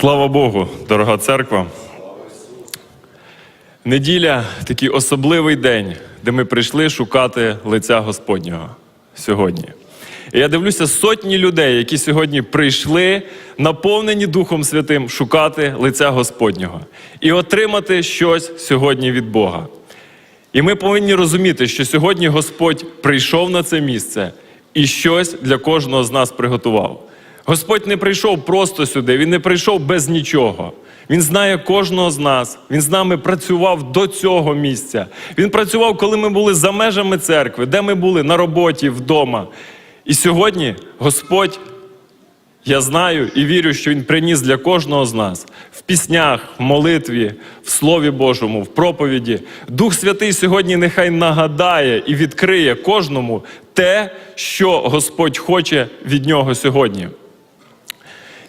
Слава Богу, дорога церква. Неділя такий особливий день, де ми прийшли шукати лиця Господнього сьогодні. І я дивлюся сотні людей, які сьогодні прийшли, наповнені Духом Святим, шукати лиця Господнього і отримати щось сьогодні від Бога. І ми повинні розуміти, що сьогодні Господь прийшов на це місце і щось для кожного з нас приготував. Господь не прийшов просто сюди, Він не прийшов без нічого. Він знає кожного з нас. Він з нами працював до цього місця. Він працював, коли ми були за межами церкви, де ми були на роботі, вдома. І сьогодні Господь я знаю і вірю, що Він приніс для кожного з нас в піснях, в молитві, в Слові Божому, в проповіді. Дух Святий сьогодні нехай нагадає і відкриє кожному те, що Господь хоче від нього сьогодні.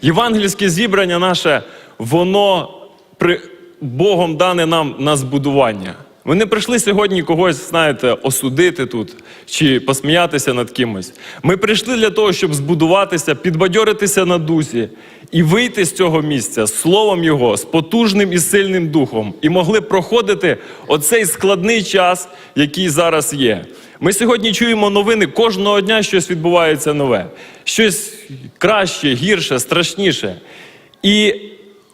Євангельське зібрання наше, воно при Богом дане нам на збудування. Ми не прийшли сьогодні когось, знаєте, осудити тут чи посміятися над кимось. Ми прийшли для того, щоб збудуватися, підбадьоритися на дусі і вийти з цього місця з словом Його, з потужним і сильним духом, і могли проходити оцей складний час, який зараз є. Ми сьогодні чуємо новини кожного дня щось відбувається нове, щось краще, гірше, страшніше. І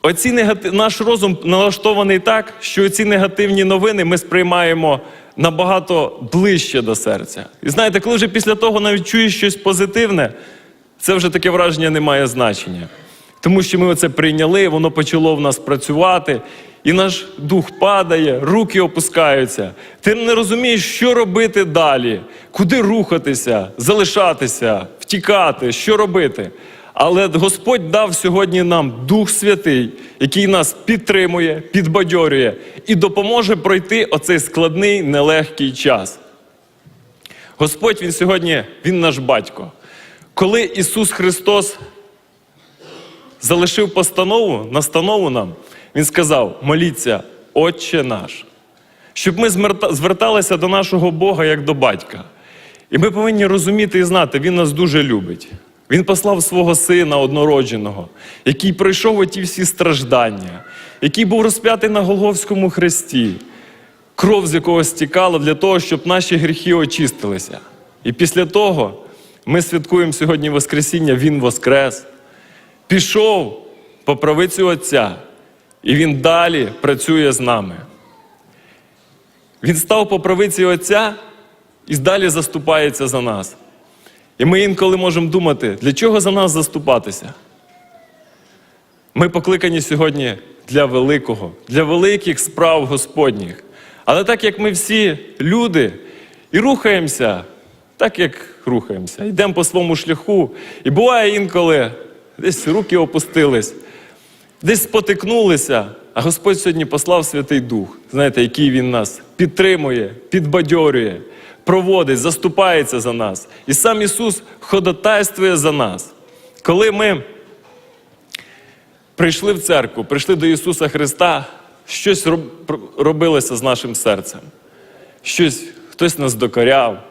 оці негатив... наш розум налаштований так, що ці негативні новини ми сприймаємо набагато ближче до серця. І знаєте, коли вже після того навіть чуєш щось позитивне, це вже таке враження не має значення. Тому що ми оце прийняли, воно почало в нас працювати, і наш дух падає, руки опускаються. Ти не розумієш, що робити далі, куди рухатися, залишатися, втікати, що робити. Але Господь дав сьогодні нам Дух Святий, який нас підтримує, підбадьорює і допоможе пройти оцей складний, нелегкий час. Господь Він сьогодні, Він наш батько. Коли Ісус Христос залишив постанову, настанову нам, Він сказав: моліться, Отче наш, щоб ми зверталися до нашого Бога як до батька. І ми повинні розуміти і знати, Він нас дуже любить. Він послав свого сина однородженого, який пройшов оті всі страждання, який був розп'ятий на Голговському хресті, кров з якого стікала для того, щоб наші гріхи очистилися. І після того ми святкуємо сьогодні Воскресіння, Він воскрес, пішов по правиці Отця, і Він далі працює з нами. Він став по правиці Отця і далі заступається за нас. І ми інколи можемо думати, для чого за нас заступатися? Ми покликані сьогодні для великого, для великих справ Господніх. Але так як ми всі люди і рухаємося, так як рухаємося, йдемо по своєму шляху, і буває інколи десь руки опустились, десь спотикнулися, а Господь сьогодні послав Святий Дух, знаєте, який Він нас підтримує, підбадьорює, проводить, заступається за нас. І сам Ісус ходатайствує за нас. Коли ми прийшли в церкву, прийшли до Ісуса Христа, щось роб- робилося з нашим серцем. Щось хтось нас докоряв,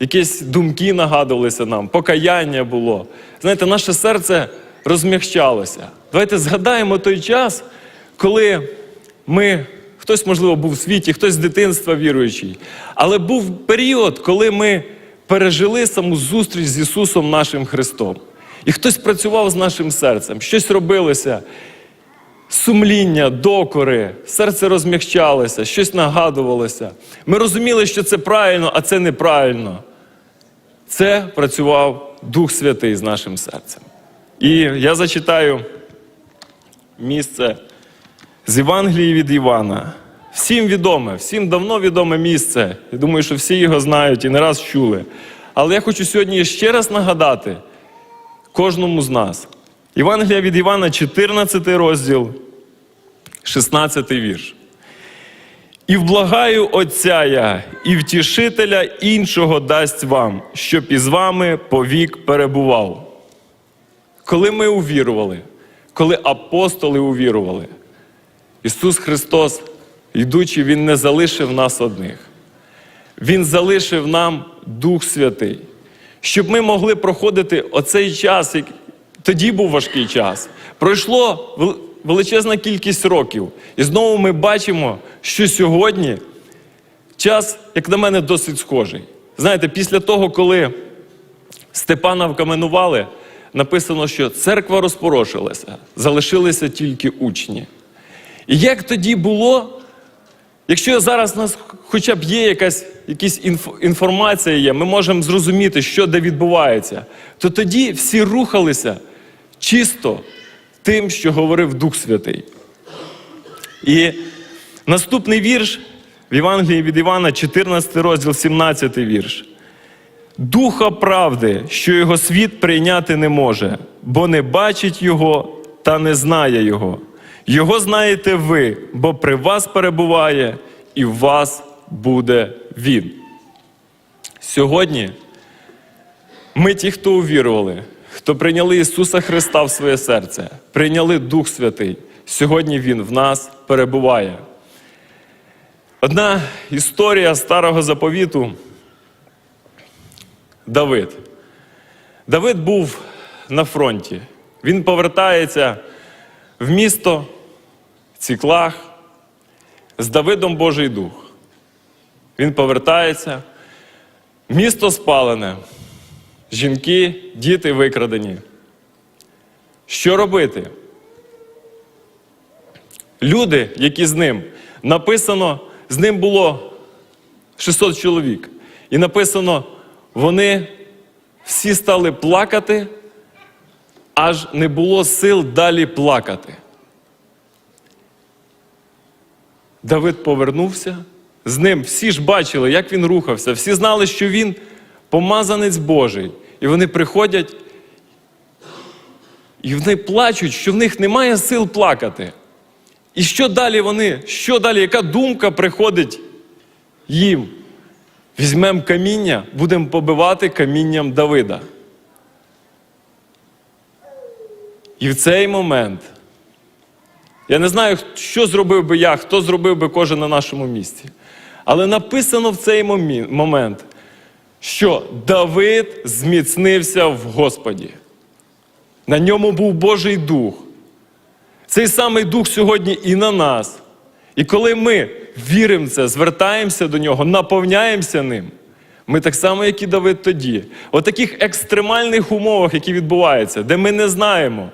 якісь думки нагадувалися нам, покаяння було. Знаєте, наше серце розмягчалося. Давайте згадаємо той час, коли ми, хтось, можливо, був в світі, хтось з дитинства віруючий, але був період, коли ми пережили саму зустріч з Ісусом нашим Христом. І хтось працював з нашим серцем, щось робилося, сумління, докори, серце розмягчалося, щось нагадувалося. Ми розуміли, що це правильно, а це неправильно. Це працював Дух Святий з нашим серцем. І я зачитаю місце з Євангелії від Івана. Всім відоме, всім давно відоме місце. Я думаю, що всі його знають і не раз чули. Але я хочу сьогодні ще раз нагадати кожному з нас. Євангелія від Івана, 14 розділ, 16 вірш. І вблагаю Отця я, і втішителя іншого дасть вам, щоб із вами повік перебував. Коли ми увірували, коли апостоли увірували, Ісус Христос, йдучи, Він не залишив нас одних. Він залишив нам Дух Святий, щоб ми могли проходити оцей час, як- тоді був важкий час. Пройшло величезна кількість років. І знову ми бачимо, що сьогодні час, як на мене, досить схожий. Знаєте, після того, коли Степана вкаменували, написано, що церква розпорошилася, залишилися тільки учні. І як тоді було, якщо зараз у нас хоча б є якась якась інф- інформація, є, ми можемо зрозуміти, що де відбувається, то тоді всі рухалися чисто тим, що говорив Дух Святий. І наступний вірш в Євангелії від Івана, 14 розділ, 17 вірш. Духа правди, що його світ прийняти не може, бо не бачить його та не знає його. Його знаєте ви, бо при вас перебуває і в вас буде він. Сьогодні ми, ті, хто увірували, хто прийняли Ісуса Христа в своє серце, прийняли Дух Святий, сьогодні Він в нас перебуває. Одна історія старого заповіту. Давид. Давид був на фронті. Він повертається в місто в Ціклах з Давидом Божий Дух. Він повертається, місто спалене, жінки, діти викрадені. Що робити? Люди, які з ним, написано, з ним було 600 чоловік. І написано, вони всі стали плакати, аж не було сил далі плакати. Давид повернувся, з ним всі ж бачили, як він рухався, всі знали, що він помазанець Божий. І вони приходять, і вони плачуть, що в них немає сил плакати. І що далі вони, що далі, яка думка приходить їм? Візьмемо каміння, будемо побивати камінням Давида. І в цей момент я не знаю, що зробив би я, хто зробив би кожен на нашому місці. Але написано в цей момент, що Давид зміцнився в Господі. На ньому був Божий Дух. Цей самий Дух сьогодні і на нас. І коли ми віримо в це, звертаємося до нього, наповняємося ним, ми так само, як і Давид тоді, у таких екстремальних умовах, які відбуваються, де ми не знаємо,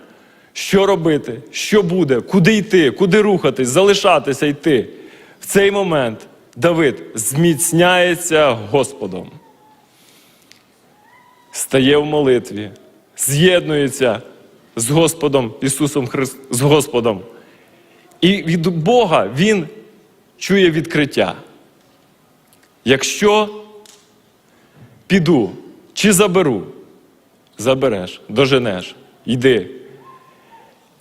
що робити, що буде, куди йти, куди рухатись, залишатися йти. В цей момент Давид зміцняється Господом, стає в молитві, з'єднується з Господом Ісусом Христом, з Господом. І від Бога він чує відкриття. Якщо піду чи заберу, забереш, доженеш, йди.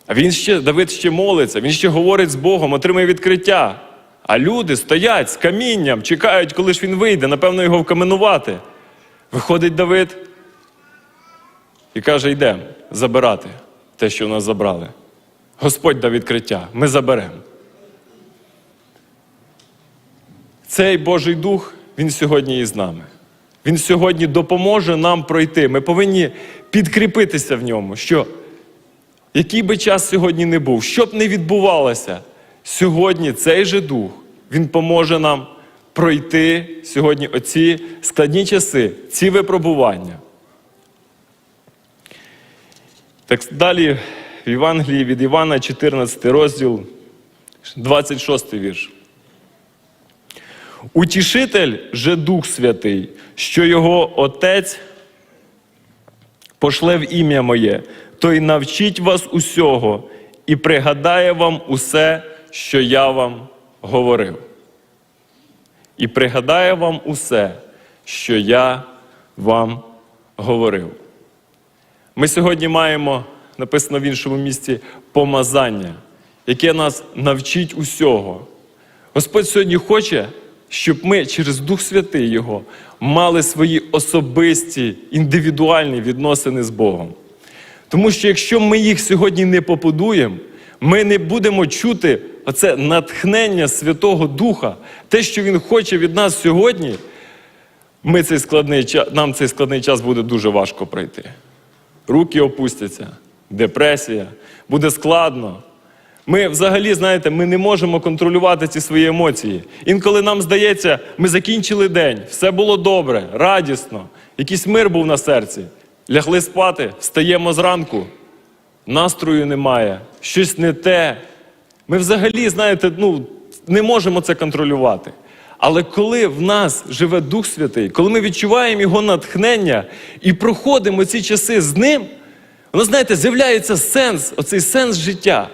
А він ще, Давид ще молиться, він ще говорить з Богом, отримує відкриття. А люди стоять з камінням, чекають, коли ж він вийде, напевно, його вкаменувати. Виходить Давид і каже: йдемо забирати те, що в нас забрали. Господь дав відкриття, ми заберемо. Цей Божий Дух, Він сьогодні із нами. Він сьогодні допоможе нам пройти. Ми повинні підкріпитися в ньому, що який би час сьогодні не був, що б не відбувалося, сьогодні цей же Дух, Він поможе нам пройти сьогодні оці складні часи, ці випробування. Так далі в Євангелії від Івана, 14 розділ, 26 вірш. Утішитель же Дух Святий, що його Отець пошле в ім'я моє, той навчить вас усього і пригадає вам усе, що я вам говорив. І пригадає вам усе, що я вам говорив. Ми сьогодні маємо, написано в іншому місці, помазання, яке нас навчить усього. Господь сьогодні хоче, щоб ми через Дух Святий Його мали свої особисті, індивідуальні відносини з Богом. Тому що якщо ми їх сьогодні не побудуємо, ми не будемо чути оце натхнення Святого Духа, те, що Він хоче від нас сьогодні, ми цей складний, нам цей складний час буде дуже важко пройти. Руки опустяться, депресія, буде складно. Ми взагалі, знаєте, ми не можемо контролювати ці свої емоції. Інколи нам здається, ми закінчили день, все було добре, радісно, якийсь мир був на серці. Лягли спати, встаємо зранку, настрою немає, щось не те. Ми взагалі, знаєте, ну, не можемо це контролювати. Але коли в нас живе Дух Святий, коли ми відчуваємо Його натхнення і проходимо ці часи з ним, воно, знаєте, з'являється сенс, оцей сенс життя.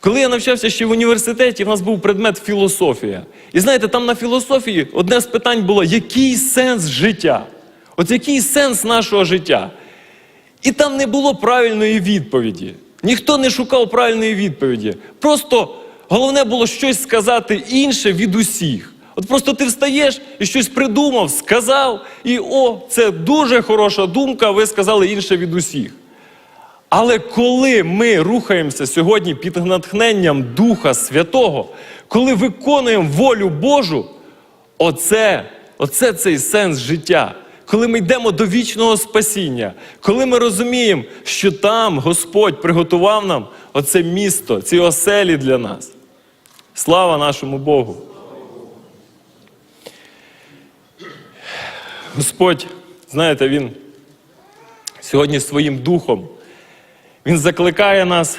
Коли я навчався ще в університеті, в нас був предмет філософія. І знаєте, там на філософії одне з питань було, який сенс життя? От який сенс нашого життя? І там не було правильної відповіді. Ніхто не шукав правильної відповіді. Просто головне було щось сказати інше від усіх. От просто ти встаєш і щось придумав, сказав, і о, це дуже хороша думка, ви сказали інше від усіх. Але коли ми рухаємося сьогодні під натхненням Духа Святого, коли виконуємо волю Божу, оце, оце цей сенс життя. Коли ми йдемо до вічного спасіння, коли ми розуміємо, що там Господь приготував нам оце місто, ці оселі для нас. Слава нашому Богу! Господь, знаєте, Він сьогодні своїм духом. Він закликає нас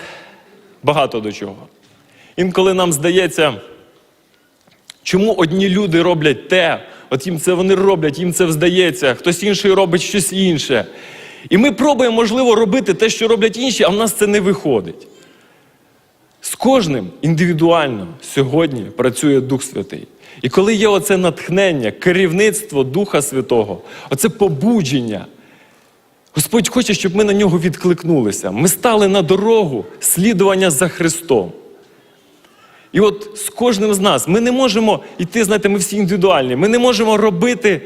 багато до чого. Інколи нам здається, чому одні люди роблять те, от їм це вони роблять, їм це здається, хтось інший робить щось інше. І ми пробуємо, можливо, робити те, що роблять інші, а в нас це не виходить. З кожним індивідуально сьогодні працює Дух Святий. І коли є оце натхнення, керівництво Духа Святого, оце побудження, Господь хоче, щоб ми на нього відкликнулися. Ми стали на дорогу слідування за Христом. І от з кожним з нас ми не можемо йти, знаєте, ми всі індивідуальні. Ми не можемо робити.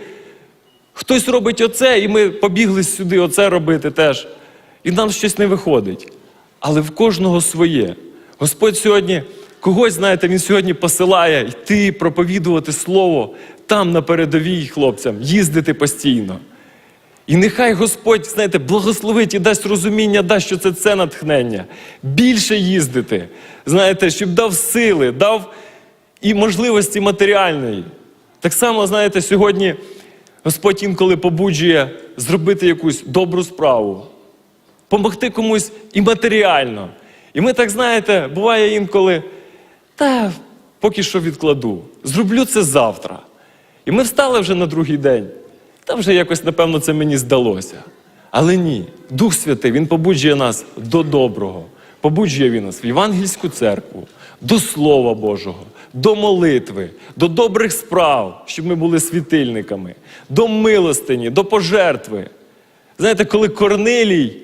Хтось робить оце, і ми побігли сюди, оце робити теж. І нам щось не виходить. Але в кожного своє. Господь сьогодні, когось, знаєте, Він сьогодні посилає йти, проповідувати Слово там на передовій хлопцям, їздити постійно. І нехай Господь, знаєте, благословить і дасть розуміння, дасть, що це це натхнення. Більше їздити, знаєте, щоб дав сили, дав і можливості матеріальної. Так само, знаєте, сьогодні Господь інколи побуджує зробити якусь добру справу, помогти комусь і матеріально. І ми так, знаєте, буває інколи, та поки що відкладу, зроблю це завтра. І ми встали вже на другий день. Та вже якось, напевно, це мені здалося. Але ні, Дух Святий, Він побуджує нас до доброго, побуджує Він нас в Євангельську церкву, до Слова Божого, до молитви, до добрих справ, щоб ми були світильниками, до милостині, до пожертви. Знаєте, коли Корнилій,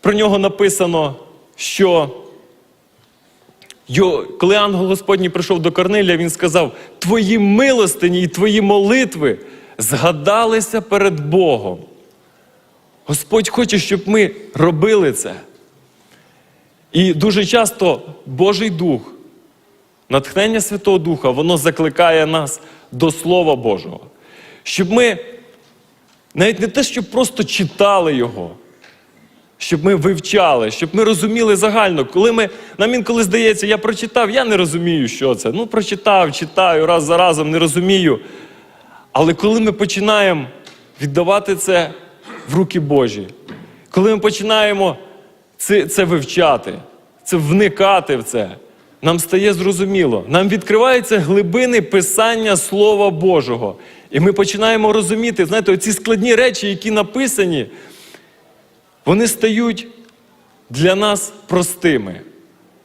про нього написано, що коли ангел Господній прийшов до Корнилія, він сказав: Твої милостині і твої молитви згадалися перед Богом. Господь хоче, щоб ми робили це. І дуже часто Божий Дух, натхнення Святого Духа, воно закликає нас до Слова Божого. Щоб ми навіть не те, щоб просто читали Його, щоб ми вивчали, щоб ми розуміли загально. Коли ми, нам інколи здається, я прочитав, я не розумію, що це. Ну, прочитав, читаю, раз за разом не розумію. Але коли ми починаємо віддавати це в руки Божі, коли ми починаємо це, це вивчати, це вникати в це, нам стає зрозуміло, нам відкриваються глибини писання Слова Божого. І ми починаємо розуміти, знаєте, ці складні речі, які написані, вони стають для нас простими.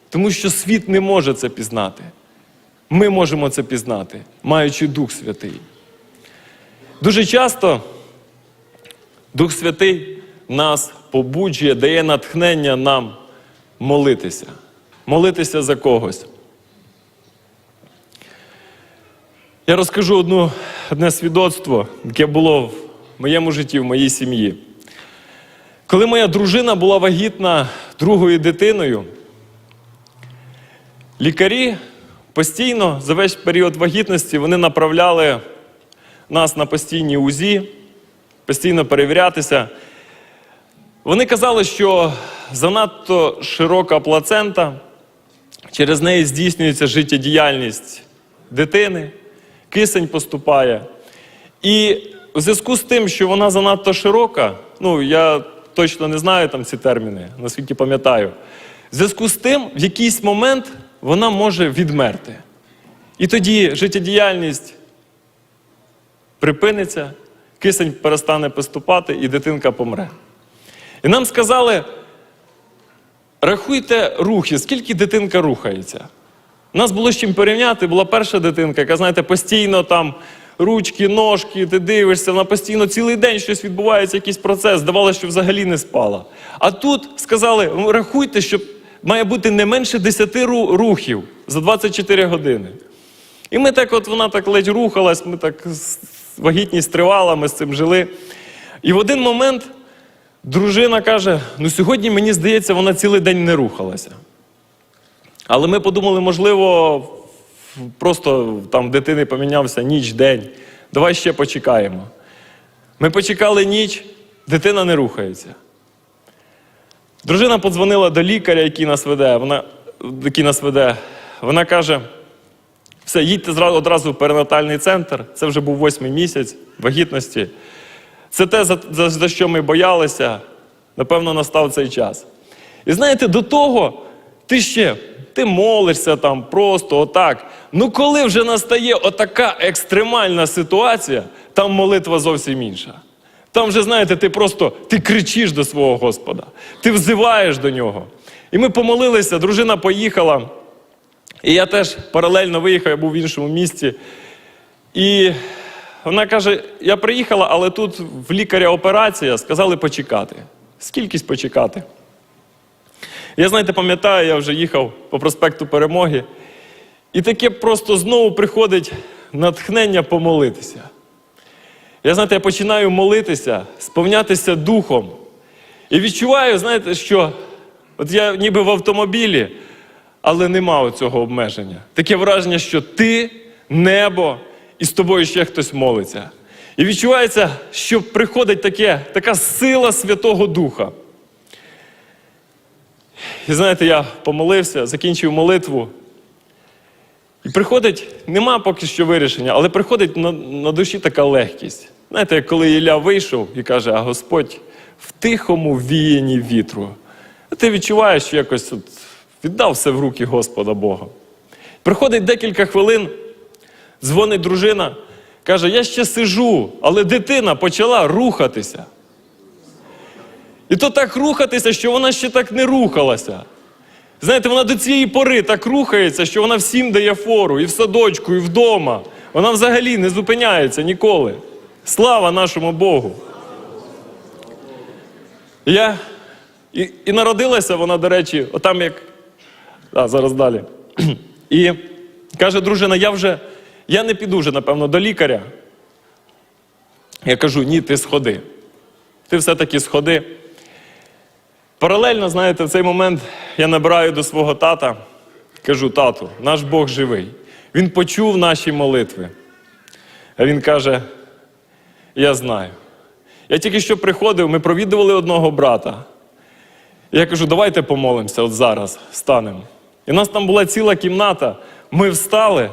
Тому що світ не може це пізнати. Ми можемо це пізнати, маючи Дух Святий. Дуже часто Дух Святий нас побуджує, дає натхнення нам молитися, молитися за когось. Я розкажу одну, одне свідоцтво, яке було в моєму житті, в моїй сім'ї. Коли моя дружина була вагітна другою дитиною, лікарі постійно за весь період вагітності вони направляли нас на постійні УЗІ, постійно перевірятися. Вони казали, що занадто широка плацента, через неї здійснюється життєдіяльність дитини, кисень поступає. І в зв'язку з тим, що вона занадто широка, ну я точно не знаю там ці терміни, наскільки пам'ятаю. В зв'язку з тим, в якийсь момент вона може відмерти. І тоді життєдіяльність припиниться, кисень перестане поступати, і дитинка помре. І нам сказали: рахуйте рухи, скільки дитинка рухається. У нас було з чим порівняти, була перша дитинка, яка, знаєте, постійно там ручки, ножки, ти дивишся, вона постійно цілий день щось відбувається, якийсь процес, здавалося, що взагалі не спала. А тут сказали, «Ну, рахуйте, що має бути не менше 10 рухів за 24 години. І ми так, от вона так ледь рухалась, ми так вагітність тривала, ми з цим жили. І в один момент дружина каже: ну сьогодні, мені здається, вона цілий день не рухалася. Але ми подумали, можливо, просто там дитини помінявся ніч, день. Давай ще почекаємо. Ми почекали ніч, дитина не рухається. Дружина подзвонила до лікаря, який нас веде. Вона, який нас веде. Вона каже: все, їдьте одразу в перинатальний центр. Це вже був восьмий місяць вагітності. Це те, за, за, за що ми боялися. Напевно, настав цей час. І знаєте, до того ти ще ти молишся там просто отак. Ну коли вже настає отака екстремальна ситуація, там молитва зовсім інша. Там вже, знаєте, ти просто ти кричиш до свого Господа, ти взиваєш до нього. І ми помолилися, дружина поїхала. І я теж паралельно виїхав, я був в іншому місті. І вона каже: я приїхала, але тут в лікаря операція, сказали почекати. Скількись почекати. Я, знаєте, пам'ятаю, я вже їхав по проспекту Перемоги, і таке просто знову приходить натхнення помолитися. Я, знаєте, я починаю молитися, сповнятися духом. І відчуваю, знаєте, що от я ніби в автомобілі, але нема цього обмеження. Таке враження, що ти, небо, і з тобою ще хтось молиться. І відчувається, що приходить таке, така сила Святого Духа. І знаєте, я помолився, закінчив молитву. І приходить, нема поки що вирішення, але приходить на, на душі така легкість. Знаєте, коли Ілля вийшов і каже, а Господь в тихому віянні вітру. Ти відчуваєш, що якось от віддав все в руки Господа Бога. Приходить декілька хвилин, дзвонить дружина, каже: Я ще сижу, але дитина почала рухатися. І то так рухатися, що вона ще так не рухалася. Знаєте, вона до цієї пори так рухається, що вона всім дає фору, і в садочку, і вдома. Вона взагалі не зупиняється ніколи. Слава нашому Богу. Я... І, і народилася вона, до речі, отам як. А, зараз далі. І каже дружина, я вже я не піду вже, напевно, до лікаря. Я кажу, ні, ти сходи. Ти все-таки сходи. Паралельно, знаєте, в цей момент я набираю до свого тата, кажу: тату, наш Бог живий. Він почув наші молитви. А він каже: Я знаю. Я тільки що приходив, ми провідували одного брата. Я кажу, давайте помолимося от зараз, станемо. І в нас там була ціла кімната. Ми встали,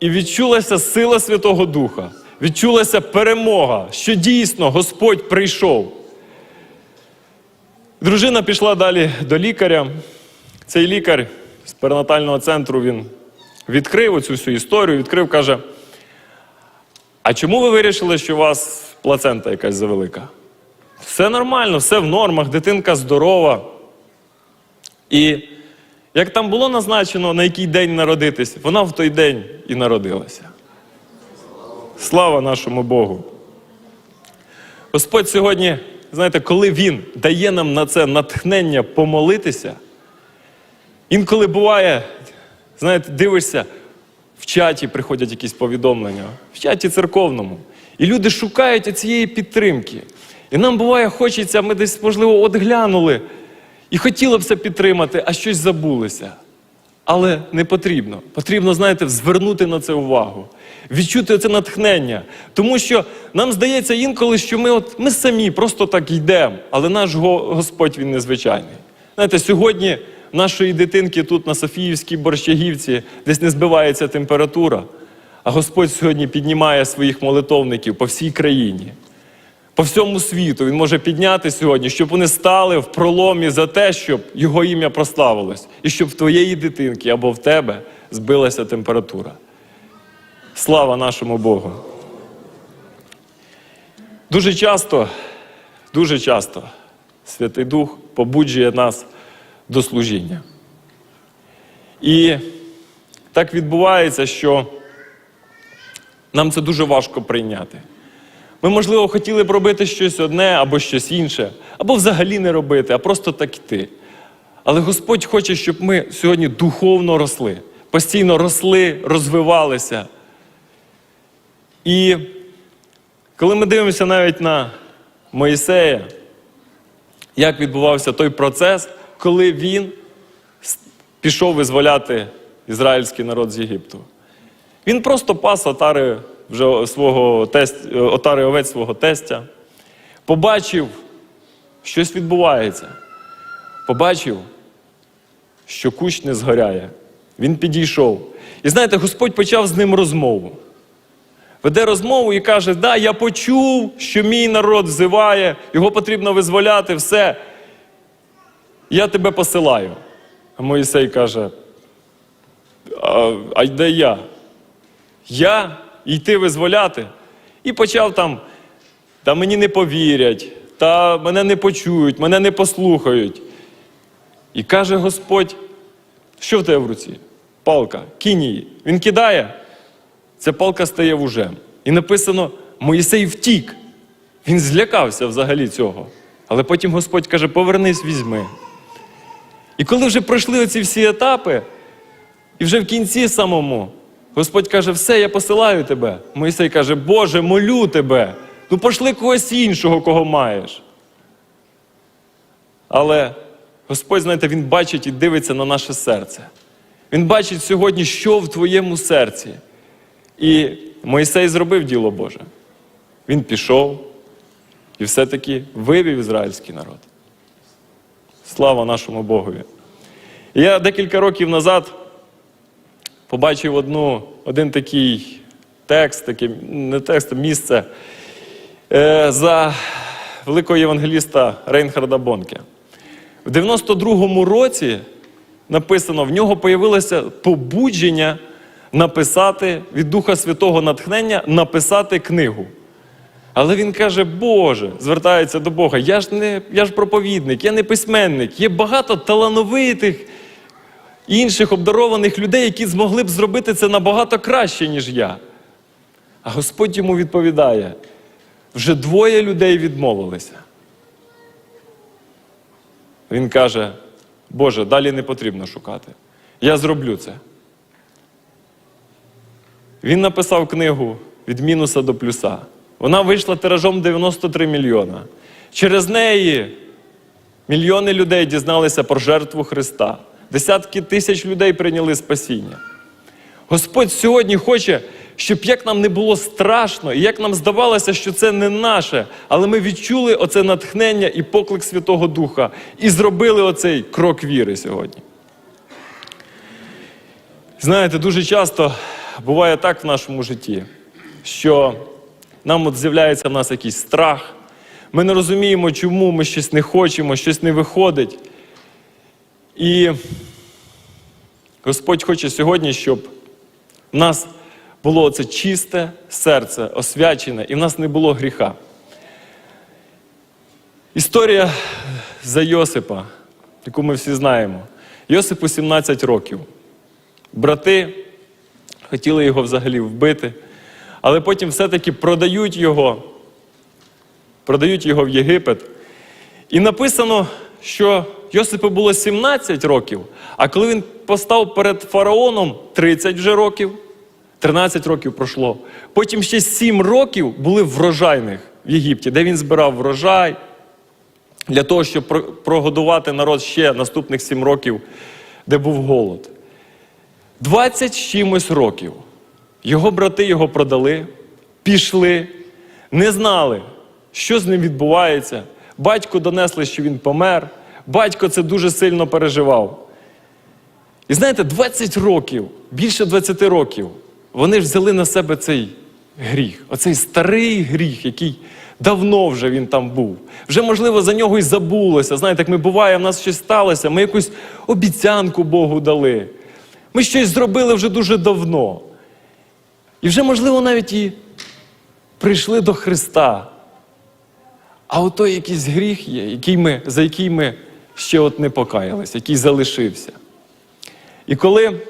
і відчулася сила Святого Духа, відчулася перемога, що дійсно Господь прийшов. Дружина пішла далі до лікаря. Цей лікар з перинатального центру він відкрив оцю всю історію, відкрив, каже: А чому ви вирішили, що у вас плацента якась завелика? Все нормально, все в нормах, дитинка здорова. І як там було назначено, на який день народитись, вона в той день і народилася. Слава нашому Богу. Господь сьогодні, знаєте, коли Він дає нам на це натхнення помолитися, інколи буває, знаєте, дивишся, в чаті приходять якісь повідомлення, в чаті церковному. І люди шукають цієї підтримки. І нам буває, хочеться, ми десь, можливо, от глянули, і хотіло б це підтримати, а щось забулися. Але не потрібно. Потрібно, знаєте, звернути на це увагу, відчути це натхнення. Тому що нам здається інколи, що ми от ми самі просто так йдемо, але наш Господь він незвичайний. Знаєте, сьогодні нашої дитинки тут на Софіївській борщагівці десь не збивається температура, а Господь сьогодні піднімає своїх молитовників по всій країні по всьому світу. Він може підняти сьогодні, щоб вони стали в проломі за те, щоб його ім'я прославилось, і щоб в твоєї дитинки або в тебе збилася температура. Слава нашому Богу. Дуже часто, дуже часто Святий Дух побуджує нас до служіння. І так відбувається, що нам це дуже важко прийняти. Ми, можливо, хотіли б робити щось одне або щось інше, або взагалі не робити, а просто так йти. Але Господь хоче, щоб ми сьогодні духовно росли, постійно росли, розвивалися. І коли ми дивимося навіть на Моїсея, як відбувався той процес, коли він пішов визволяти ізраїльський народ з Єгипту. Він просто пас отари вже свого тесть, е, отари овець свого тестя, побачив, щось відбувається. Побачив, що кущ не згоряє. Він підійшов. І знаєте, Господь почав з ним розмову. Веде розмову і каже: Да, я почув, що мій народ взиває, його потрібно визволяти, все. Я тебе посилаю. А Моїсей каже: а, а де я? Я йти визволяти. І почав там, та мені не повірять, та мене не почують, мене не послухають. І каже Господь, що в тебе в руці? Палка, кинь її. Він кидає, ця палка стає вужем. І написано, Моїсей втік. Він злякався взагалі цього. Але потім Господь каже, повернись, візьми. І коли вже пройшли оці всі етапи, і вже в кінці самому Господь каже: все, я посилаю тебе. Моїсей каже, Боже, молю тебе. Ну пошли когось іншого, кого маєш. Але Господь, знаєте, Він бачить і дивиться на наше серце. Він бачить сьогодні, що в твоєму серці. І Моїсей зробив діло Боже. Він пішов і все-таки вивів ізраїльський народ. Слава нашому Богові. Я декілька років назад побачив одну, один такий текст, такий, не текст, а місце е, за великого євангеліста Рейнхарда Бонке. В 92-му році написано, в нього появилося побудження написати від Духа Святого натхнення написати книгу. Але він каже, Боже, звертається до Бога, я ж не я ж проповідник, я не письменник. Є багато талановитих інших обдарованих людей, які змогли б зробити це набагато краще, ніж я. А Господь йому відповідає: вже двоє людей відмовилися. Він каже: Боже, далі не потрібно шукати. Я зроблю це. Він написав книгу від мінуса до плюса. Вона вийшла тиражом 93 мільйона. Через неї мільйони людей дізналися про жертву Христа. Десятки тисяч людей прийняли спасіння. Господь сьогодні хоче, щоб як нам не було страшно, і як нам здавалося, що це не наше, але ми відчули оце натхнення і поклик Святого Духа і зробили оцей крок віри сьогодні. Знаєте, дуже часто буває так в нашому житті, що нам от з'являється в нас якийсь страх. Ми не розуміємо, чому ми щось не хочемо, щось не виходить. І Господь хоче сьогодні, щоб в нас було це чисте серце, освячене, і в нас не було гріха. Історія за Йосипа, яку ми всі знаємо. Йосипу 17 років. Брати хотіли його взагалі вбити, але потім все-таки продають його, продають його в Єгипет. І написано, що Йосипу було 17 років, а коли він постав перед фараоном 30 вже років, 13 років пройшло. Потім ще 7 років були врожайних в Єгипті, де він збирав врожай для того, щоб прогодувати народ ще наступних 7 років, де був голод. 20 з чимось років. Його брати його продали, пішли, не знали, що з ним відбувається. Батько донесли, що він помер. Батько це дуже сильно переживав. І знаєте, 20 років, більше 20 років, вони ж взяли на себе цей гріх, оцей старий гріх, який давно вже він там був. Вже, можливо, за нього і забулося. Знаєте, як ми буває, в нас щось сталося, ми якусь обіцянку Богу дали. Ми щось зробили вже дуже давно. І вже, можливо, навіть і прийшли до Христа. А ото якийсь гріх є, який ми, за який ми ще от не покаялися, який залишився. І коли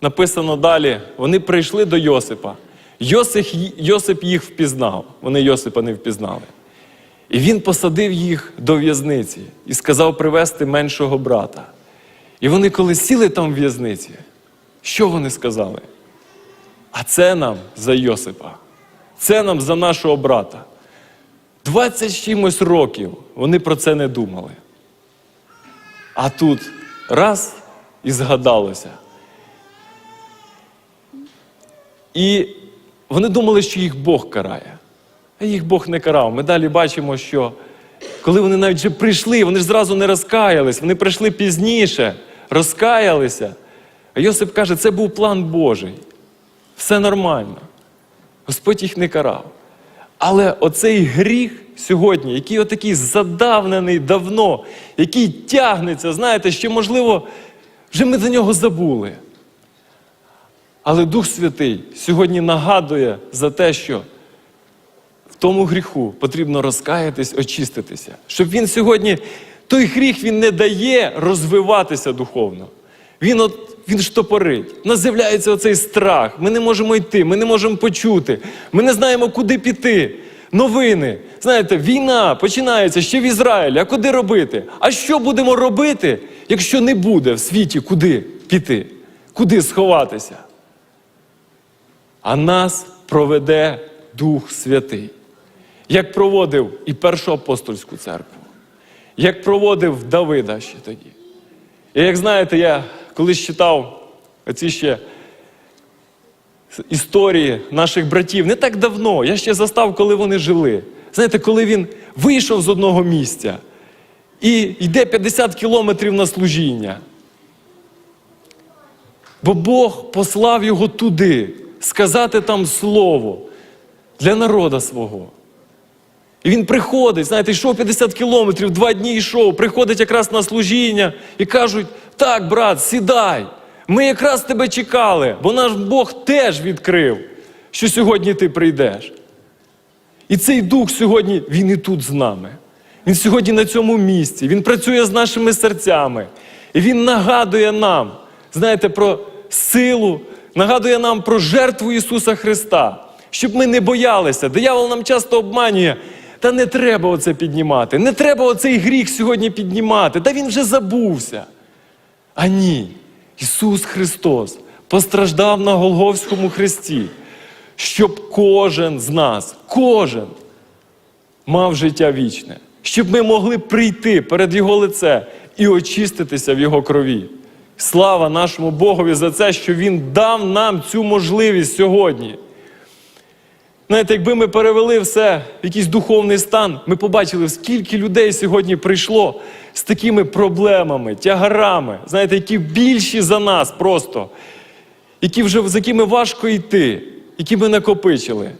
написано далі, вони прийшли до Йосипа. Йосип, Йосип їх впізнав, вони Йосипа не впізнали. І він посадив їх до в'язниці і сказав привезти меншого брата. І вони, коли сіли там в в'язниці, що вони сказали? А це нам за Йосипа, це нам за нашого брата. 20 чимось років вони про це не думали. А тут раз і згадалося. І вони думали, що їх Бог карає. А їх Бог не карав. Ми далі бачимо, що коли вони навіть вже прийшли, вони ж зразу не розкаялись, вони прийшли пізніше, розкаялися. А Йосип каже, це був план Божий. Все нормально. Господь їх не карав. Але оцей гріх сьогодні, який отакий задавнений давно, який тягнеться, знаєте, що, можливо, вже ми за нього забули. Але Дух Святий сьогодні нагадує за те, що в тому гріху потрібно розкаятись, очиститися. Щоб він сьогодні, той гріх він не дає розвиватися духовно. Він от, він штопорить. У нас з'являється оцей страх. Ми не можемо йти, ми не можемо почути, ми не знаємо, куди піти. Новини. Знаєте, війна починається ще в Ізраїлі. А куди робити? А що будемо робити, якщо не буде в світі куди піти? Куди сховатися? А нас проведе Дух Святий. Як проводив і першу апостольську церкву, як проводив Давида ще тоді. І як знаєте, я колись читав оці ще історії наших братів не так давно. Я ще застав, коли вони жили. Знаєте, коли він вийшов з одного місця і йде 50 кілометрів на служіння. Бо Бог послав його туди, сказати там слово для народа свого. І він приходить, знаєте, йшов 50 кілометрів, два дні йшов, приходить якраз на служіння і кажуть: так, брат, сідай. Ми якраз тебе чекали, бо наш Бог теж відкрив, що сьогодні ти прийдеш. І цей дух сьогодні, він і тут з нами. Він сьогодні на цьому місці, він працює з нашими серцями. І він нагадує нам, знаєте, про силу, нагадує нам про жертву Ісуса Христа, щоб ми не боялися. Диявол нам часто обманює. Та не треба оце піднімати, не треба оцей гріх сьогодні піднімати, та він вже забувся. А ні, Ісус Христос постраждав на Голговському хресті, щоб кожен з нас, кожен мав життя вічне, щоб ми могли прийти перед Його лице і очиститися в Його крові. Слава нашому Богові за це, що Він дав нам цю можливість сьогодні. Знаєте, якби ми перевели все в якийсь духовний стан, ми побачили, скільки людей сьогодні прийшло з такими проблемами, тягарами, знаєте, які більші за нас просто, які вже, з якими важко йти, які ми накопичили.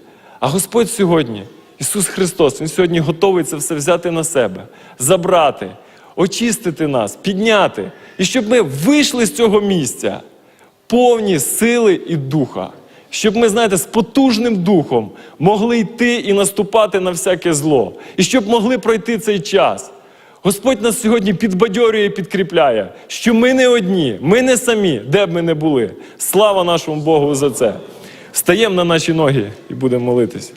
А Господь сьогодні, Ісус Христос, Він сьогодні готовий це все взяти на себе, забрати, очистити нас, підняти, і щоб ми вийшли з цього місця повні сили і духа. Щоб ми, знаєте, з потужним духом могли йти і наступати на всяке зло. І щоб могли пройти цей час. Господь нас сьогодні підбадьорює і підкріпляє, що ми не одні, ми не самі, де б ми не були. Слава нашому Богу за це. Встаємо на наші ноги і будемо молитись.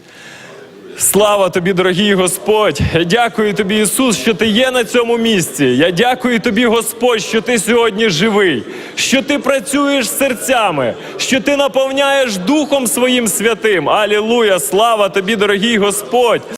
Слава тобі, дорогий Господь! Я дякую тобі, Ісус, що ти є на цьому місці. Я дякую тобі, Господь, що ти сьогодні живий, що ти працюєш серцями, що ти наповняєш Духом своїм святим. Алілуя! Слава тобі, дорогий Господь!